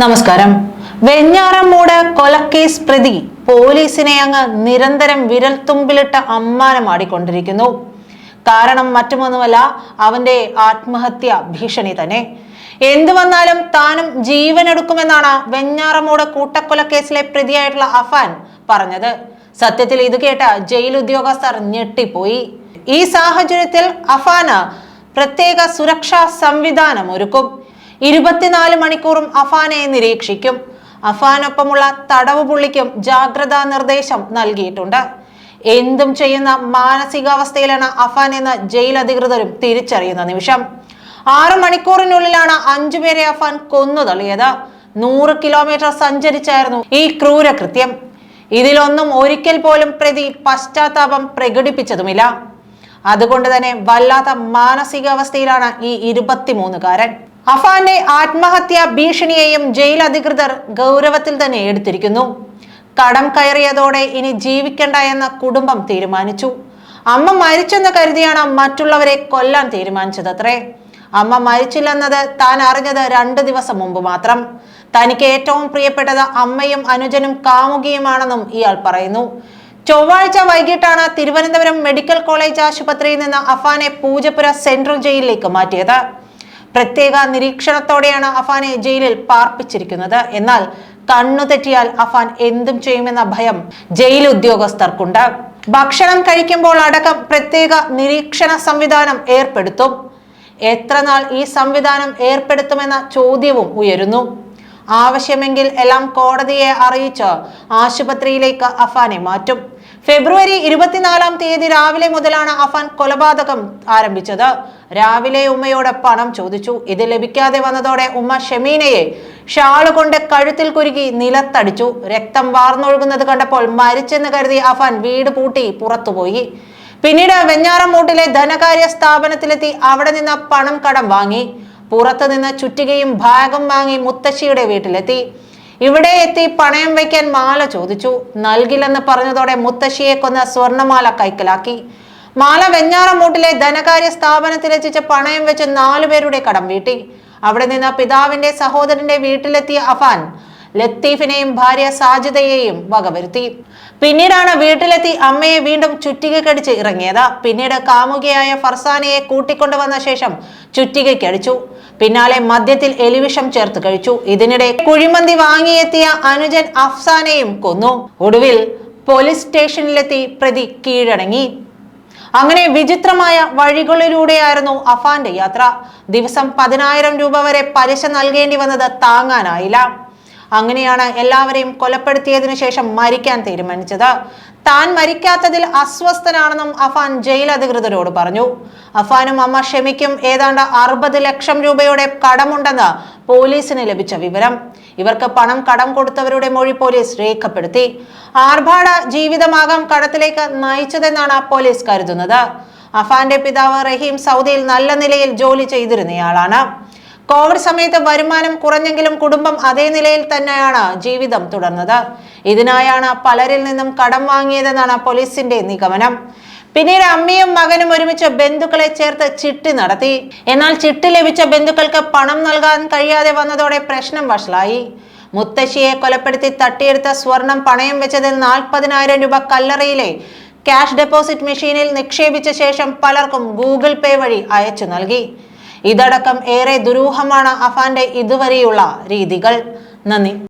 നമസ്കാരം. വെഞ്ഞാറമ്മൂട് കൊലക്കേസ് പ്രതി പോലീസിനെ അങ്ങ് നിരന്തരം വിരൽ തുമ്പിലിട്ട് അമ്മാനം അമ്മാനമാടിക്കൊണ്ടിരിക്കുന്നു കാരണം മറ്റുമൊന്നുമല്ല അവന്റെ ആത്മഹത്യ ഭീഷണി തന്നെ. എന്തു വന്നാലും താനും ജീവനെടുക്കുമെന്നാണ് വെഞ്ഞാറമ്മൂട് കൂട്ടക്കൊലക്കേസിലെ പ്രതിയായിട്ടുള്ള അഫാൻ പറഞ്ഞത്. സത്യത്തിൽ ഇത് കേട്ട ജയിൽ ഉദ്യോഗസ്ഥർ ഞെട്ടിപ്പോയി. ഈ സാഹചര്യത്തിൽ അഫാന് പ്രത്യേക സുരക്ഷാ സംവിധാനം ഒരുക്കും. ഇരുപത്തിനാല് മണിക്കൂറും അഫാനെ നിരീക്ഷിക്കും. അഫാനൊപ്പമുള്ള തടവ് പുള്ളിക്കും ജാഗ്രതാ നിർദ്ദേശം നൽകിയിട്ടുണ്ട്. എന്തും ചെയ്യുന്ന മാനസികാവസ്ഥയിലാണ് അഫാൻ എന്ന ജയിൽ അധികൃതരും തിരിച്ചറിയുന്ന നിമിഷം. ആറ് മണിക്കൂറിനുള്ളിലാണ് അഞ്ചുപേരെ അഫാൻ കൊന്നു തള്ളിയത് നൂറ് കിലോമീറ്റർ സഞ്ചരിച്ചായിരുന്നു ഈ ക്രൂരകൃത്യം. ഇതിലൊന്നും ഒരിക്കൽ പോലും പ്രതി പശ്ചാത്താപം പ്രകടിപ്പിച്ചതുമില്ല. അതുകൊണ്ട് തന്നെ വല്ലാത്ത മാനസികാവസ്ഥയിലാണ് ഈ ഇരുപത്തിമൂന്നുകാരൻ. അഫാന്റെ ആത്മഹത്യാ ഭീഷണിയെയും ജയിൽ അധികൃതർ ഗൗരവത്തിൽ തന്നെ എടുത്തിരിക്കുന്നു. കടം കയറിയതോടെ ഇനി ജീവിക്കണ്ട എന്ന കുടുംബം തീരുമാനിച്ചു. അമ്മ മരിച്ചെന്ന് കരുതിയാണ് മറ്റുള്ളവരെ കൊല്ലാൻ തീരുമാനിച്ചതത്രേ. അമ്മ മരിച്ചില്ലെന്നത് താൻ അറിഞ്ഞത് രണ്ടു ദിവസം മുമ്പ് മാത്രം. തനിക്ക് ഏറ്റവും പ്രിയപ്പെട്ടത് അമ്മയും അനുജനും കാമുകിയുമാണെന്നും ഇയാൾ പറയുന്നു. ചൊവ്വാഴ്ച വൈകിട്ടാണ് തിരുവനന്തപുരം മെഡിക്കൽ കോളേജ് ആശുപത്രിയിൽ നിന്ന് അഫാനെ പൂജപ്പുര സെൻട്രൽ ജയിലിലേക്ക് മാറ്റിയത്. പ്രത്യേക നിരീക്ഷണത്തോടെയാണ് അഫാനെ ജയിലിൽ പാർപ്പിച്ചിരിക്കുന്നത്. എന്നാൽ കണ്ണു തെറ്റിയാൽ അഫാൻ എന്തും ചെയ്യുമെന്ന ഭയം ജയിൽ ഉദ്യോഗസ്ഥർക്കുണ്ട്. ഭക്ഷണം കഴിക്കുമ്പോൾ അടക്കം പ്രത്യേക നിരീക്ഷണ സംവിധാനം ഏർപ്പെടുത്തും. എത്ര നാൾ ഈ സംവിധാനം ഏർപ്പെടുത്തുമെന്ന ചോദ്യവും ഉയരുന്നു. ആവശ്യമെങ്കിൽ എല്ലാം കോടതിയെ അറിയിച്ച് ആശുപത്രിയിലേക്ക് അഫാനെ മാറ്റും. ഫെബ്രുവരി ഇരുപത്തിനാലാം തീയതി രാവിലെ മുതലാണ് അഫാൻ കൊലപാതകം ആരംഭിച്ചത്. രാവിലെ ഉമ്മയോട് പണം ചോദിച്ചു. ഇത് ലഭിക്കാതെ വന്നതോടെ ഉമ്മ ഷെമീനയെ ഷാൾ കൊണ്ട് കഴുത്തിൽ കുരുക്കി നിലത്തടിച്ചു. രക്തം വാർന്നൊഴുകുന്നത് കണ്ടപ്പോൾ മരിച്ചെന്ന് കരുതി അഫാൻ വീട് പൂട്ടി പുറത്തുപോയി. പിന്നീട് വെഞ്ഞാറമൂട്ടിലെ ധനകാര്യ സ്ഥാപനത്തിലെത്തി അവിടെ നിന്ന് പണം കടം വാങ്ങി. പുറത്തുനിന്ന് ചുറ്റികയും ഭാഗം വാങ്ങി മുത്തശ്ശിയുടെ വീട്ടിലെത്തി. ഇവിടെ എത്തി പണയം വയ്ക്കാൻ മാല ചോദിച്ചു. നൽകില്ലെന്ന് പറഞ്ഞതോടെ മുത്തശ്ശിയെ കൊന്ന സ്വർണമാല കൈക്കലാക്കി. മാല വെഞ്ഞാറമൂട്ടിലെ ധനകാര്യ സ്ഥാപനത്തിൽ സ്ഥാപനത്തിലെത്തിച്ച് പണയം വെച്ച് നാലുപേരുടെ കടം വീട്ടി. അവിടെ നിന്ന് പിതാവിന്റെ സഹോദരന്റെ വീട്ടിലെത്തിയ അഫാൻ ലത്തീഫിനെയും ഭാര്യ സാജിദയെയും വകവരുത്തി. പിന്നീടാണ് വീട്ടിലെത്തി അമ്മയെ വീണ്ടും ചുറ്റികക്കടിച്ച് ഇറങ്ങിയത്. പിന്നീട് കാമുകിയായ ഫർസാനയെ കൂട്ടിക്കൊണ്ടുവന്ന ശേഷം ചുറ്റികയ്ക്കടിച്ചു പിന്നാലെ മദ്യത്തിൽ എലിവിഷം ചേർത്ത് കഴിച്ചു. ഇതിനിടെ കുഴിമന്തി വാങ്ങിയെത്തിയ അനുജൻ അഫ്സാനെയും കൊന്നു. ഒടുവിൽ പോലീസ് സ്റ്റേഷനിലെത്തി പ്രതി കീഴടങ്ങി. അങ്ങനെ വിചിത്രമായ വഴികളിലൂടെയായിരുന്നു അഫാന്റെ യാത്ര. ദിവസം പതിനായിരം രൂപ വരെ പലിശ നൽകേണ്ടി വന്നത് താങ്ങാനായില്ല. അങ്ങനെയാണ് എല്ലാവരെയും കൊലപ്പെടുത്തിയതിനു ശേഷം മരിക്കാൻ തീരുമാനിച്ചത്. താൻ മരിക്കാത്തതിൽ അസ്വസ്ഥനാണെന്നും അഫാൻ ജയിൽ അധികൃതരോട് പറഞ്ഞു. അഫാനും അമ്മ ക്ഷമിക്കും ഏതാണ്ട് അറുപത് ലക്ഷം രൂപയുടെ കടമുണ്ടെന്ന് പോലീസിന് ലഭിച്ച വിവരം. ഇവർക്ക് പണം കടം കൊടുത്തവരുടെ മൊഴി പോലീസ് രേഖപ്പെടുത്തി. ആർഭാട ജീവിതമാകാം കടത്തിലേക്ക് നയിച്ചതെന്നാണ് പോലീസ് കരുതുന്നത്. അഫാന്റെ പിതാവ് റഹീം സൗദിയിൽ നല്ല നിലയിൽ ജോലി ചെയ്തിരുന്നയാളാണ്. കോവിഡ് സമയത്ത് വരുമാനം കുറഞ്ഞെങ്കിലും കുടുംബം അതേ നിലയിൽ തന്നെയാണ് ജീവിതം തുടർന്നത്. ഇതിനായാണ് പലരിൽ നിന്നും കടം വാങ്ങിയതെന്നാണ് പോലീസിന്റെ നിഗമനം. പിന്നീട് അമ്മയും മകനും ഒരുമിച്ച് ബന്ധുക്കളെ ചേർത്ത് ചിട്ടി നടത്തി. എന്നാൽ ചിട്ടി ലഭിച്ച ബന്ധുക്കൾക്ക് പണം നൽകാൻ കഴിയാതെ വന്നതോടെ പ്രശ്നം വഷളായി. മുത്തശ്ശിയെ കൊലപ്പെടുത്തി തട്ടിയെടുത്ത സ്വർണം പണയം വെച്ചതിൽ നാൽപ്പതിനായിരം രൂപ കല്ലറയിലെ ക്യാഷ് ഡെപ്പോസിറ്റ് മെഷീനിൽ നിക്ഷേപിച്ച ശേഷം പലർക്കും ഗൂഗിൾ പേ വഴി അയച്ചു നൽകി. ഇതടക്കം ഏറെ ദുരൂഹമാണ് അഫാന്റെ ഇതുവരെയുള്ള രീതികൾ. നന്ദി.